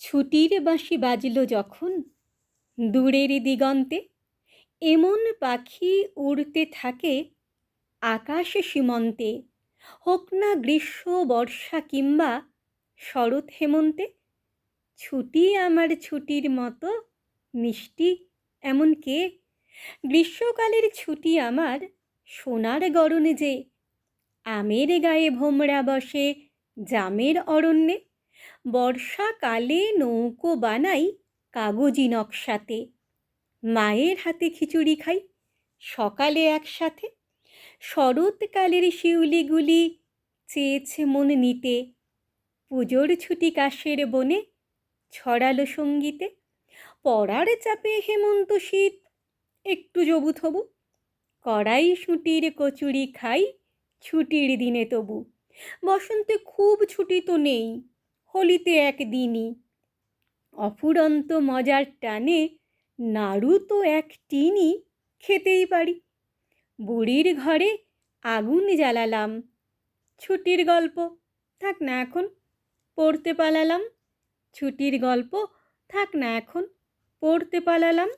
ছুটির বাঁশি বাজল যখন দূরের দিগন্তে, এমন পাখি উড়তে থাকে আকাশ সীমন্তে, হোক না গ্রীষ্ম, বর্ষা কিংবা শরৎ হেমন্তে, ছুটি আমার ছুটির মতো মিষ্টি এমন কে গ্রীষ্মকালের ছুটি আমার সোনার গরনে যে, আমের গায়ে ভোমরা বসে জামের অরণ্যে বর্ষাকালে নৌকো বানাই কাগজি নকশাতে। মায়ের হাতে খিচুড়ি খাই সকালে একসাথে। শরৎকালের শিউলিগুলি চেয়েছে মন নিতে। পুজোর ছুটি কাশের বনে ছড়ালো সঙ্গীতে। পড়ার চাপে হেমন্ত শীত, একটু জবু থবু। কড়াই সুটির কচুরি খাই, ছুটির দিনে তবু। বসন্তে খুব ছুটি তো নেই। হোলিতে একদিনই। অফুরন্ত মজার টানে নাড়ু তো এক টিনই, খেতেই পারি। বুড়ির ঘরে আগুন জ্বালালাম। ছুটির গল্প, থাক না এখন, পড়তে পালালাম। ছুটির গল্প, থাক না এখন, পড়তে পালালাম।